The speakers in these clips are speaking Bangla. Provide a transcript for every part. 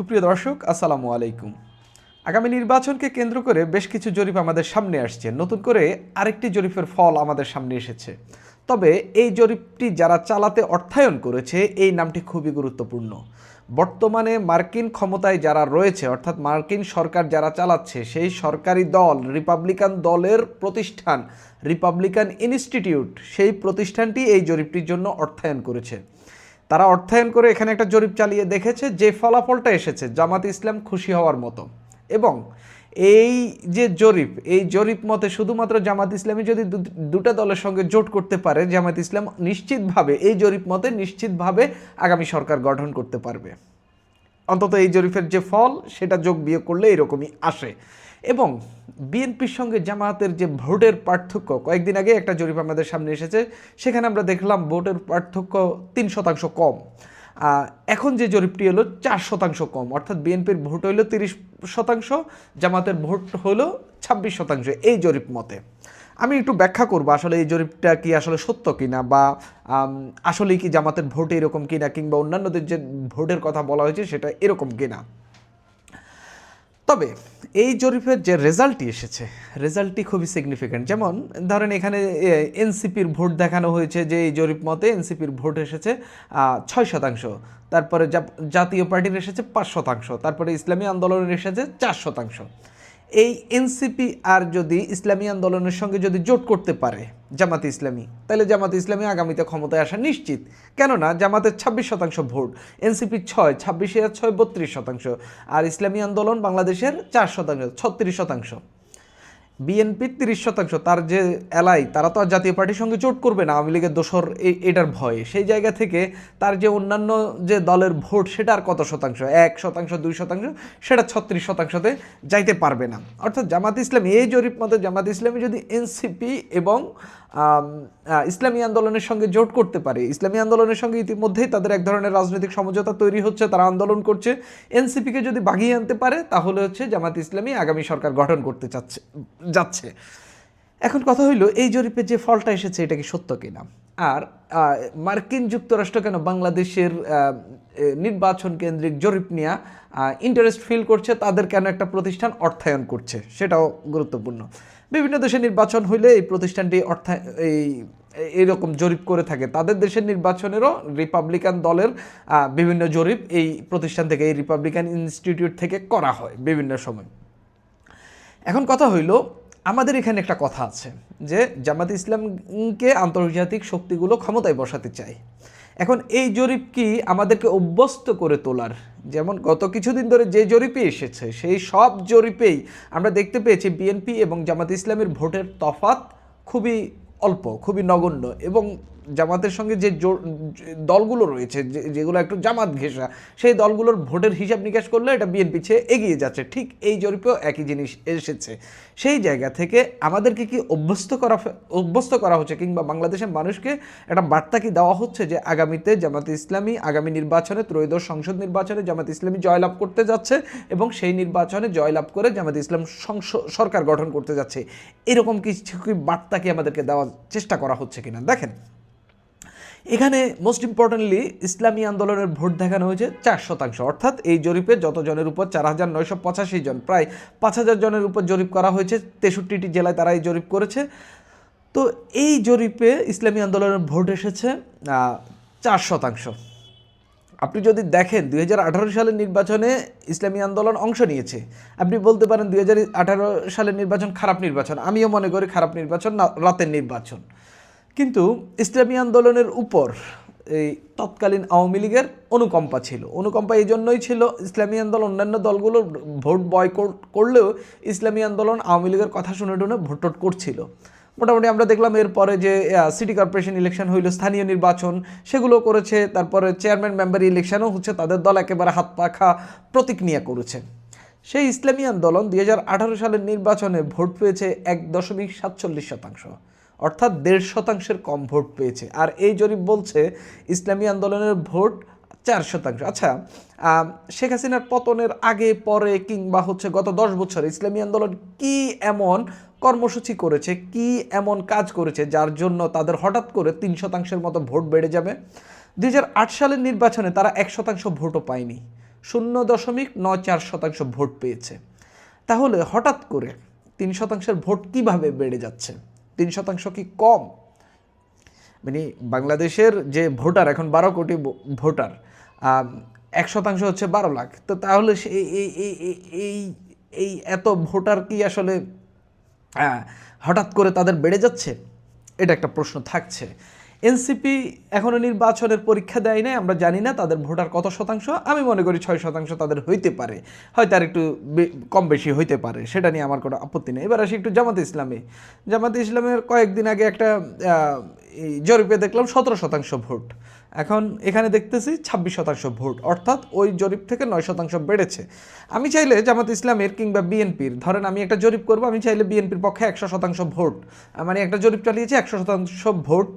সুপ্রিয় দর্শক, আসসালামু আলাইকুম। আগামী নির্বাচনকে কেন্দ্র করে বেশ কিছু জরিপ আমাদের সামনে আসছে। নতুন করে আরেকটি জরিপের ফল আমাদের সামনে এসেছে। তবে এই জরিপটি যারা চালাতে অর্থায়ন করেছে, এই নামটি খুবই গুরুত্বপূর্ণ। বর্তমানে মার্কিন ক্ষমতায় যারা রয়েছে, অর্থাৎ মার্কিন সরকার যারা চালাচ্ছে, সেই সরকারি দল, রিপাবলিকান দলের প্রতিষ্ঠান, রিপাবলিকান ইনস্টিটিউট, সেই প্রতিষ্ঠানটি এই জরিপটির জন্য অর্থায়ন করেছে। তারা অর্থায়ন করে এখানে একটা জরিপ চালিয়ে দেখেছে যে ফলাফলটা এসেছে, জামাত ইসলাম খুশি হওয়ার মতো। এবং এই যে জরিপ, এই জরিপ মতে শুধুমাত্র জামাত ইসলামী যদি দুটা দলের সঙ্গে জোট করতে পারে, জামাত ইসলাম নিশ্চিতভাবে, এই জরিপ মতে নিশ্চিতভাবে আগামী সরকার গঠন করতে পারবে। অন্তত এই জরিফের যে ফল, সেটা যোগ বিয়োগ করলে এরকমই আসে। এবং বিএনপির সঙ্গে জামায়াতের যে ভোটের পার্থক্য, কয়েকদিন আগে একটা জরিপ আমাদের সামনে এসেছে, সেখানে আমরা দেখলাম ভোটের পার্থক্য তিন শতাংশ কম। এখন যে জরিপটি হলো চার শতাংশ কম, অর্থাৎ বিএনপির ভোট হইল তিরিশ শতাংশ, জামাতের ভোট হলো ছাব্বিশ শতাংশ, এই জরিপ মতে। আমি একটু ব্যাখ্যা করব, আসলে এই জরিপটা কি আসলে সত্য কিনা বা আসলে কি জামাতের ভোট এরকম কিনা কিংবা অন্যান্যদের যে ভোটের কথা বলা হয়েছে সেটা এরকম কিনা? তবে এই জরিপের যে রেজাল্টটি এসেছে, রেজাল্টটি খুবই সিগনিফিক্যান্ট যেমন ধরেন এখানে এনসিপির ভোট দেখানো হয়েছে যে এই জরিপ মতে এনসিপির ভোট এসেছে ছয় শতাংশ। তারপরে জাতীয় পার্টির এসেছে পাঁচ শতাংশ। তারপরে ইসলামী আন্দোলনের এসেছে চার শতাংশ। এই এনসিপি আর যদি ইসলামী আন্দোলনের সঙ্গে যদি জোট করতে পারে জামাতে ইসলামী, তাহলে জামাতে ইসলামী আগামীতে ক্ষমতায় আসা নিশ্চিত। কেননা জামাতের ছাব্বিশ শতাংশ ভোট, এনসিপি ছয়, ছাব্বিশে ছয়, বত্রিশ শতাংশ, আর ইসলামী আন্দোলন বাংলাদেশের চার শতাংশ, ছত্রিশ শতাংশ। বিএনপি তিরিশ শতাংশ, তার যে এলাই তারা তো আর জাতীয় পার্টির সঙ্গে জোট করবে না, আওয়ামী লীগের দোষর এটার ভয়ে। সেই জায়গা থেকে তার যে অন্যান্য যে দলের ভোট, সেটা আর কত শতাংশ? এক শতাংশ, দুই শতাংশ, সেটা ছত্রিশ শতাংশতে যাইতে পারবে না। অর্থাৎ জামাত ইসলাম, এই জরিপ মতো জামাত ইসলামী যদি এনসিপি এবং ইসলামী আন্দোলনের সঙ্গে জোট করতে পারে। ইসলামী আন্দোলনের সঙ্গে ইতিমধ্যেই তাদের এক ধরনের রাজনৈতিক সমঝোতা তৈরি হচ্ছে, তারা আন্দোলন করছে। এনসিপিকে যদি বাগিয়ে আনতে পারে, তাহলে হচ্ছে জামাত ইসলামী আগামী সরকার গঠন করতে চাচ্ছে, যাচ্ছে। এখন কথা হইল, এই জরিপে যে ফলটা এসেছে, এটা কি সত্য কিনা? আর মার্কিন যুক্তরাষ্ট্র কেন বাংলাদেশের নির্বাচন কেন্দ্রিক জরিপ নিয়ে ইন্টারেস্ট ফিল করছে, তাদের কেন একটা প্রতিষ্ঠান অর্থায়ন করছে? সেটাও গুরুত্বপূর্ণ। বিভিন্ন দেশে নির্বাচন হইলে এই প্রতিষ্ঠানটি অর্থা এই এইরকম জরিপ করে থাকে। তাদের দেশের নির্বাচনেরও রিপাবলিকান দলের বিভিন্ন জরিপ এই প্রতিষ্ঠান থেকে, এই রিপাবলিকান ইনস্টিটিউট থেকে করা হয় বিভিন্ন সময়। এখন কথা হইল, আমাদের এখানে একটা কথা আছে যে, জামাত ইসলামকে আন্তর্জাতিক শক্তিগুলো ক্ষমতায় বসাতে চায় এখন এই জরিপ কি আমাদেরকে অভ্যস্ত করে তোলার? যেমন গত কিছুদিন ধরে যে জরিপে এসেছে, সেই সব জরিপেই আমরা দেখতে পেয়েছি বিএনপি এবং জামাত ইসলামের ভোটের তফাত খুবই অল্প, খুবই নগণ্য এবং জামাতের সঙ্গে যে দলগুলো রয়েছে যেগুলো একটু জামাত ঘেঁষা, সেই দলগুলোর ভোটের হিসাব নিকাশ করলে এটা বিএনপি চেয়ে এগিয়ে যাচ্ছে। ঠিক এই জরিপেও একই জিনিস এসেছে। সেই জায়গা থেকে আমাদেরকে কি অভ্যস্ত করা অভ্যস্ত করা হচ্ছে কিংবা বাংলাদেশের মানুষকে একটা বার্তা কি দেওয়া হচ্ছে যে আগামীতে জামাত ইসলামী, আগামী নির্বাচনে, ত্রয়োদশ সংসদ নির্বাচনে জামাত ইসলামী জয়লাভ করতে যাচ্ছে এবং সেই নির্বাচনে জয়লাভ করে জামাত ইসলাম সরকার গঠন করতে যাচ্ছে। এরকম কিছু কি বার্তা কি আমাদেরকে দেওয়ার চেষ্টা করা হচ্ছে কিনা? দেখেন। এখানে মোস্ট ইম্পর্টেন্টলি ইসলামী আন্দোলনের ভোট দেখানো হয়েছে চার শতাংশ। অর্থাৎ এই জরিপে যত জনের উপর চার হাজার নয়শো পঁচাশি জন, প্রায় পাঁচ হাজার জনের উপর জরিপ করা হয়েছে, তেষট্টিটি জেলায় তারা এই জরিপ করেছে। তো এই জরিপে ইসলামী আন্দোলনের ভোট এসেছে চার শতাংশ। আপনি যদি দেখেন দুই হাজার আঠারো সালের নির্বাচনে ইসলামী আন্দোলন অংশ নিয়েছে, আপনি বলতে পারেন দুই হাজার আঠারো সালের নির্বাচন খারাপ নির্বাচন, আমিও মনে করি খারাপ নির্বাচন না, রাতের নির্বাচন। কিন্তু ইসলামী আন্দোলনের উপর এই তৎকালীন আওয়ামী লীগের অনুকম্পা ছিল। অনুকম্পা এই জন্যই ছিল ইসলামী আন্দোলন, অন্যান্য দলগুলো ভোট বয়কট করলেও ইসলামী আন্দোলন আওয়ামী লীগের কথা শুনে টুনে ভোট টোট করছিল। মোটামুটি আমরা দেখলাম এরপরে যে সিটি কর্পোরেশন ইলেকশন হইল, স্থানীয় নির্বাচন, সেগুলো করেছে, তারপরে চেয়ারম্যান মেম্বার ইলেকশনও হচ্ছে তাদের দল একেবারে হাত পাখা প্রতীক নিয়ে করেছে। সেই ইসলামী আন্দোলন দুই হাজার আঠারো সালের নির্বাচনে ভোট পেয়েছে এক দশমিক সাতচল্লিশ শতাংশ। অর্থাৎ দেড় শতাংশের কম ভোট পেয়েছে। আর এই জরিপ বলছে, ইসলামী আন্দোলনের ভোট চার শতাংশ। আচ্ছা শেখ হাসিনার পতনের আগে, পরে কিংবা হচ্ছে গত দশ বছর ইসলামী আন্দোলন কি এমন কর্মসূচি করেছে, কি এমন কাজ করেছে, যার জন্য তাদের হঠাৎ করে তিন শতাংশের মতো ভোট বেড়ে যাবে? দু হাজার আট সালের নির্বাচনে তারা এক শতাংশ ভোটও পায়নি, শূন্য দশমিক নয় চার শতাংশ ভোট পেয়েছে। তাহলে হঠাৎ করে তিন শতাংশের ভোট কীভাবে বেড়ে যাচ্ছে? তিন শতাংশ কি কম? মানে বাংলাদেশের যে ভোটার, এখন বারো কোটি ভোটার এক শতাংশ হচ্ছে বারো লাখ। তো তাহলে এই এই এত ভোটার কি আসলে হঠাৎ করে তাদের বেড়ে যাচ্ছে? এটা একটা প্রশ্ন থাকছে। এনসিপি এখনও নির্বাচনের পরীক্ষা দেয় নাই, আমরা জানি না তাদের ভোটার কত শতাংশ, আমি মনে করি ছয় শতাংশ তাদের হইতে পারে। হয়তো আর একটু কম বেশি হইতে পারে, সেটা নিয়ে আমার কোনো আপত্তি নেই। এবার আসি একটু জামাতে ইসলামে। জামাতে ইসলামের কয়েকদিন আগে একটা এই জরিপে দেখলাম সতেরো শতাংশ ভোট। এখন এখানে দেখতেছি ছাব্বিশ শতাংশ ভোট, অর্থাৎ ওই জরিপ থেকে নয় শতাংশ বেড়েছে। আমি চাইলে জামাত ইসলামের কিংবা বিএনপির, ধরেন আমি একটা জরিপ করব, আমি চাইলে বিএনপির পক্ষে একশো শতাংশ ভোট মানে একটা জরিপ চালিয়েছি, একশো শতাংশ ভোট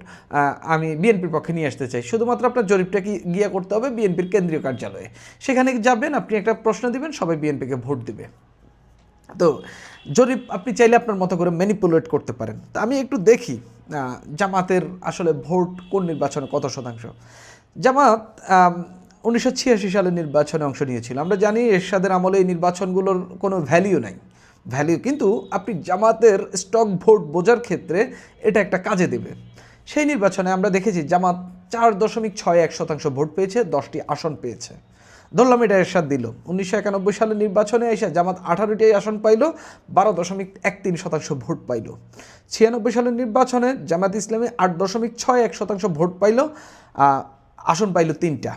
আমি বিএনপির পক্ষে নিয়ে আসতে চাই। শুধুমাত্র আপনার জরিপটা কি গিয়ে করতে হবে বিএনপির কেন্দ্রীয় কার্যালয়ে। সেখানে যাবেন, আপনি একটা প্রশ্ন দিবেন, সবাই বিএনপিকে ভোট দিবে। তো জরিপ আপনি চাইলে আপনার মতো করে ম্যানিপুলেট করতে পারেন, তা আমি একটু দেখি জামাতের আসলে ভোট কোন নির্বাচনে কত শতাংশ? জামাত উনিশশো ছিয়াশি সালে নির্বাচনে অংশ নিয়েছিল। আমরা জানি এরশাদের আমলে এই নির্বাচনগুলোর কোনো ভ্যালিউ নাই। ভ্যালিউ কিন্তু আপনি জামাতের স্টক ভোট বোঝার ক্ষেত্রে এটা একটা কাজে দেবে। সেই নির্বাচনে আমরা দেখেছি জামাত চার দশমিক ছয় এক শতাংশ ভোট পেয়েছে, দশটি আসন পেয়েছে। ধরলাম এটা এরশাদ দিল। উনিশশো একানব্বই সালের নির্বাচনে এসে জামাত আঠারোটি আসন পাইল, বারো দশমিক এক তিন শতাংশ ভোট পাইল। ছিয়ানব্বই সালের নির্বাচনে জামাত ইসলামী আট দশমিক ছয় এক শতাংশ ভোট পাইল আসন পাইল তিনটা।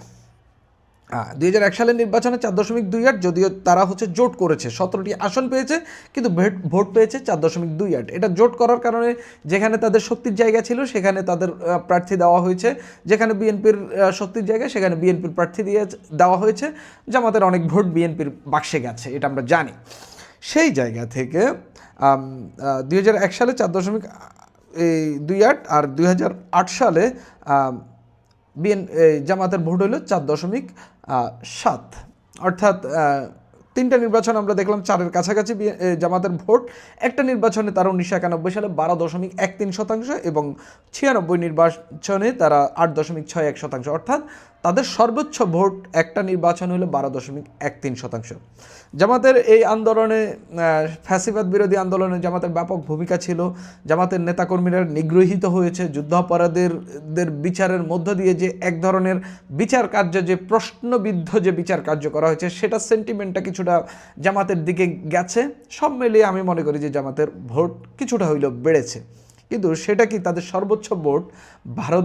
দুই হাজার এক সালের নির্বাচনে চার দশমিক দুই আট, যদিও তারা হচ্ছে জোট করেছে। সতেরোটি আসন পেয়েছে, কিন্তু ভেট- পেয়েছে চার দশমিক দুই আট। এটা জোট করার কারণে যেখানে তাদের শক্তির জায়গা ছিল, সেখানে তাদের প্রার্থী দেওয়া হয়েছে। যেখানে বিএনপির শক্তির জায়গা, সেখানে বিএনপির প্রার্থী দিয়ে দেওয়া হয়েছে। জামাতের অনেক ভোট বিএনপির বাক্সে গেছে, এটা আমরা জানি। সেই জায়গা থেকে দুই হাজার এক সালে চার দশমিক এই দুই আট আর দুই হাজার আট সালে বিএন জামাতের ভোট হলো চার দশমিক সাত। অর্থাৎ তিনটা নির্বাচন আমরা দেখলাম, চারের কাছাকাছি জামাতের ভোট। একটা নির্বাচনে তারা উনিশশো একানব্বই সালে বারো দশমিক এক তিন শতাংশ এবং ছিয়ানব্বই নির্বাচনে তারা আট দশমিক ছয় এক শতাংশ। অর্থাৎ তাদের সর্বোচ্চ ভোট একটা নির্বাচন হলো বারো দশমিক এক তিন শতাংশ। জামাতের এই আন্দোলনে ফ্যাসিবাদ বিরোধী আন্দোলনে জামাতের ব্যাপক ভূমিকা ছিল। জামাতের নেতাকর্মীরা নিগৃহীত হয়েছে। যুদ্ধাপরাধীদের বিচারের মধ্য দিয়ে যে এক ধরনের বিচার কার্য, যে প্রশ্নবিদ্ধ যে বিচার কার্য করা হয়েছে সেটা সেন্টিমেন্টটা কিছুটা জামাতের দিকে গেছে। সব মিলিয়ে আমি মনে করি যে জামাতের ভোট কিছুটা হইলেও বেড়েছে। কিন্তু সেটা কি তাদের সর্বোচ্চ ভোট বারো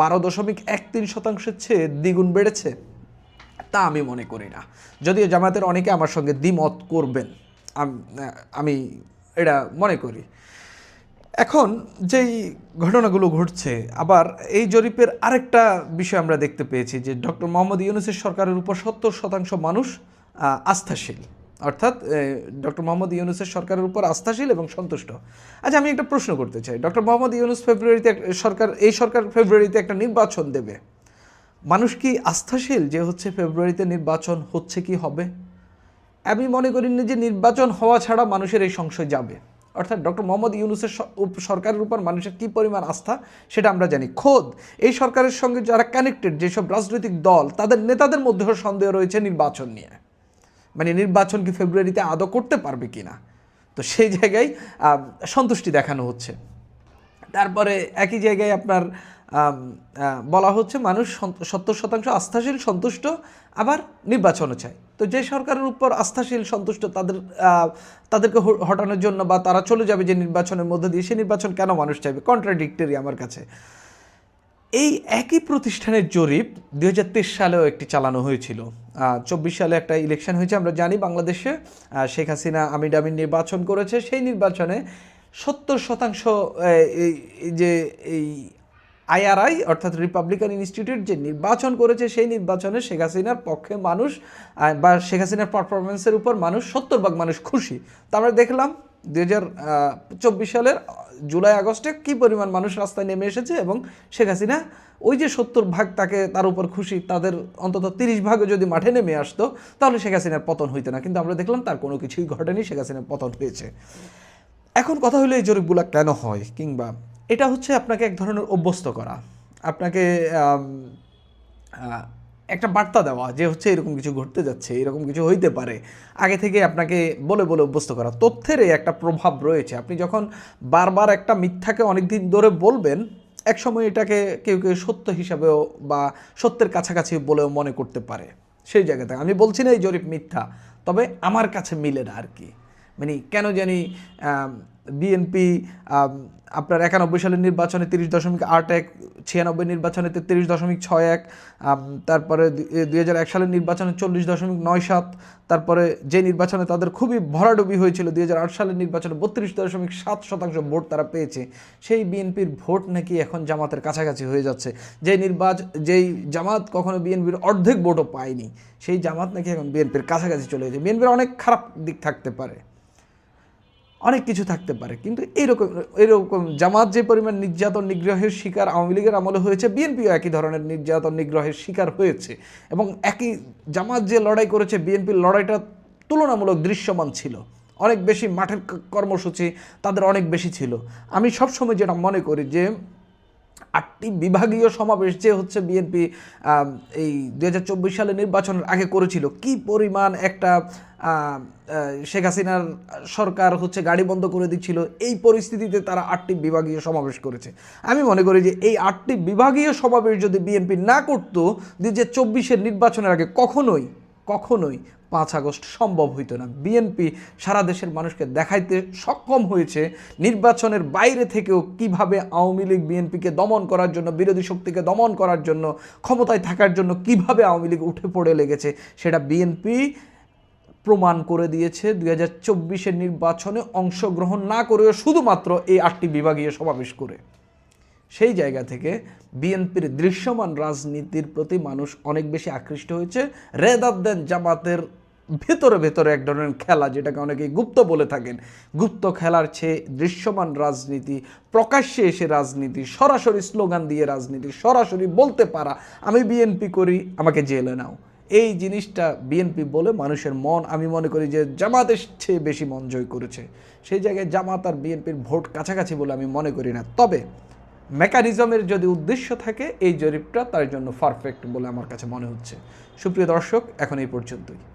বারো দশমিক এক তিন শতাংশের চেয়ে দ্বিগুণ বেড়েছে? তা আমি মনে করি না। যদিও জামাতের অনেকে আমার সঙ্গে দ্বিমত করবেন। আমি এটা মনে করি। এখন যেই ঘটনাগুলো ঘটছে, আবার এই জরিপের আরেকটা বিষয় আমরা দেখতে পেয়েছি যে ডক্টর মোহাম্মদ ইউনুসের সরকারের উপর সত্তর শতাংশ মানুষ আস্থাশীল। অর্থাৎ ডক্টর মোহাম্মদ ইউনুসের সরকারের উপর আস্থাশীল এবং সন্তুষ্ট। আচ্ছা আমি একটা প্রশ্ন করতে চাই। ডক্টর মোহাম্মদ ইউনুস ফেব্রুয়ারিতে সরকার, এই সরকার ফেব্রুয়ারিতে একটা নির্বাচন দেবে। মানুষ কি আস্থাশীল যে হচ্ছে ফেব্রুয়ারিতে নির্বাচন হচ্ছে কি হবে? আমি মনে করি না যে নির্বাচন হওয়া ছাড়া মানুষের এই সংশয় যাবে। অর্থাৎ, ডক্টর মোহাম্মদ ইউনুসের সরকারের উপর মানুষের কী পরিমাণ আস্থা, সেটা আমরা জানি। খোদ, এই সরকারের সঙ্গে যারা কানেক্টেড যেসব রাজনৈতিক দল, তাদের নেতাদের মধ্যেও সন্দেহ রয়েছে নির্বাচন নিয়ে। মানে নির্বাচন কি ফেব্রুয়ারিতে আদৌ করতে পারবে কি না তো সেই জায়গায় সন্তুষ্টি দেখানো হচ্ছে। তারপরে একই জায়গায় আপনার বলা হচ্ছে মানুষ সত্তর শতাংশ আস্থাশীল, সন্তুষ্ট, আবার নির্বাচনও চায়। তো যে সরকারের উপর আস্থাশীল, সন্তুষ্ট তাদের তাদেরকে হটানোর জন্য বা তারা চলে যাবে যে নির্বাচনের মধ্যে দিয়ে সেই নির্বাচন কেন মানুষ চাইবে? কন্ট্রাডিক্টরি আমার কাছে। এই একই প্রতিষ্ঠানের জরিপ দু হাজার তেইশ সালেও একটি চালানো হয়েছিল। চব্বিশ সালে একটা ইলেকশন হয়েছে, আমরা জানি বাংলাদেশে শেখ হাসিনা, আমির নির্বাচন করেছে, সেই নির্বাচনে সত্তর শতাংশ যে, এই আইআরআই অর্থাৎ রিপাবলিকান ইনস্টিটিউট যে নির্বাচন করেছে, সেই নির্বাচনে শেখ হাসিনার পক্ষে মানুষ বা শেখ হাসিনার পারফরমেন্সের উপর মানুষ সত্তর ভাগ মানুষ খুশি। তো আমরা দেখলাম দুই হাজার চব্বিশ সালের জুলাই, আগস্টে কি পরিমাণ মানুষ রাস্তায় নেমে এসেছে এবং শেখ হাসিনা ওই যে সত্তর ভাগ তাকে তার উপর খুশি, তাদের অন্তত তিরিশ ভাগও যদি মাঠে নেমে আসতো, তাহলে শেখ হাসিনার পতন হইতো না। কিন্তু আমরা দেখলাম তার কোনো কিছুই ঘটেনি, শেখ হাসিনার পতন হয়েছে। এখন কথা হলো এই জরিপগুলো কেন হয়? কিংবা এটা হচ্ছে আপনাকে এক ধরনের অভ্যস্ত করা। আপনাকে একটা বার্তা দেওয়া যে হচ্ছে এরকম কিছু ঘটতে যাচ্ছে, এরকম কিছু হইতে পারে। আগে থেকে আপনাকে বলে বলে অভ্যস্ত করা। তথ্যের একটা প্রভাব রয়েছে। আপনি যখন বারবার একটা মিথ্যাকে অনেক দিন ধরে বলবেন এক সময় এটাকে কেউ কেউ সত্য হিসাবেও বা সত্যের কাছাকাছি বলেও মনে করতে পারে। সেই জায়গা থেকে আমি বলছি না এই জরিপ মিথ্যা, তবে আমার কাছে মিলে না আর কি। মানে কেন জানি বিএনপি আপনার একানব্বই সালের নির্বাচনে তিরিশ দশমিক আট এক, ছিয়ানব্বই নির্বাচনে তেত্রিশ দশমিক ছয় এক তারপরে দুই হাজার এক সালের নির্বাচনে চল্লিশ দশমিক নয় সাত, তারপরে যে নির্বাচনে তাদের খুবই ভরাডুবি হয়েছিল দুই হাজার আট সালের নির্বাচনে বত্রিশ দশমিক সাত শতাংশ ভোট তারা পেয়েছে, সেই বিএনপির ভোট নাকি এখন জামাতের কাছাকাছি হয়ে যাচ্ছে। যে নির্বাচন যেই জামাত কখনো বিএনপির অর্ধেক ভোটও পায়নি, সেই জামাত নাকি এখন বিএনপির কাছাকাছি চলে গেছে। বিএনপির অনেক খারাপ দিক থাকতে পারে। অনেক কিছু থাকতে পারে। কিন্তু এইরকম এরকম জামাত যে পরিমাণ নির্যাতন নিগ্রহের শিকার আওয়ামী লীগের আমলে হয়েছে বিএনপিও একই ধরনের নির্যাতন নিগ্রহের শিকার হয়েছে। এবং একই জামাত যে লড়াই করেছে, বিএনপির লড়াইটা তুলনামূলক দৃশ্যমান ছিল। অনেক বেশি মাঠের কর্মসূচি তাদের অনেক বেশি ছিল। আমি সবসময় যেটা মনে করি যে আটটি বিভাগীয় সমাবেশ যে হচ্ছে বিএনপি এই দুই সালে নির্বাচনের আগে করেছিল। কি পরিমাণ একটা শেখ হাসিনার সরকার হচ্ছে গাড়ি বন্ধ করে দিচ্ছিল, এই পরিস্থিতিতে তারা আটটি বিভাগীয় সমাবেশ করেছে। আমি মনে করি যে এই আটটি বিভাগীয় সমাবেশ যদি বিএনপি না করতো, দুই হাজার চব্বিশের নির্বাচনের আগে কখনোই কখনোই পাঁচ আগস্ট সম্ভব হইতো না। বিএনপি সারা দেশের মানুষকে দেখাইতে সক্ষম হয়েছে নির্বাচনের বাইরে থেকেও কীভাবে আওয়ামী লীগ বিএনপিকে দমন করার জন্য, বিরোধী শক্তিকে দমন করার জন্য, ক্ষমতায় থাকার জন্য কীভাবে আওয়ামী লীগ উঠে পড়ে লেগেছে সেটা বিএনপি প্রমাণ করে দিয়েছে। দুই হাজার চব্বিশের নির্বাচনে অংশগ্রহণ না করেও শুধুমাত্র এই আটটি বিভাগীয় সমাবেশ করে। সেই জায়গা থেকে বিএনপির দৃশ্যমান রাজনীতির প্রতি মানুষ অনেক বেশি আকৃষ্ট হয়েছে রেদার দেন জামাতের ভেতরে ভেতরে এক ধরনের খেলা, যেটাকে অনেকেই গুপ্ত বলে থাকেন। গুপ্ত খেলার চেয়ে দৃশ্যমান রাজনীতি, প্রকাশ্যে এসে রাজনীতি, সরাসরি স্লোগান দিয়ে রাজনীতি, সরাসরি বলতে পারা, আমি বিএনপি করি, আমাকে জেলে নাও। এই জিনিসটা বিএনপি বলে মানুষের মন, আমি মনে করি যে জামাতের চেয়ে বেশি মন জয় করেছে। সেই জায়গায় জামাত আর বিএনপির ভোট কাছাকাছি বলে আমি মনে করি না। তবে মেকানিজমের যদি উদ্দেশ্য থাকে, এই জরিপটা তার জন্য পারফেক্ট বলে আমার কাছে মনে হচ্ছে। সুপ্রিয় দর্শক, এখন এই পর্যন্তই।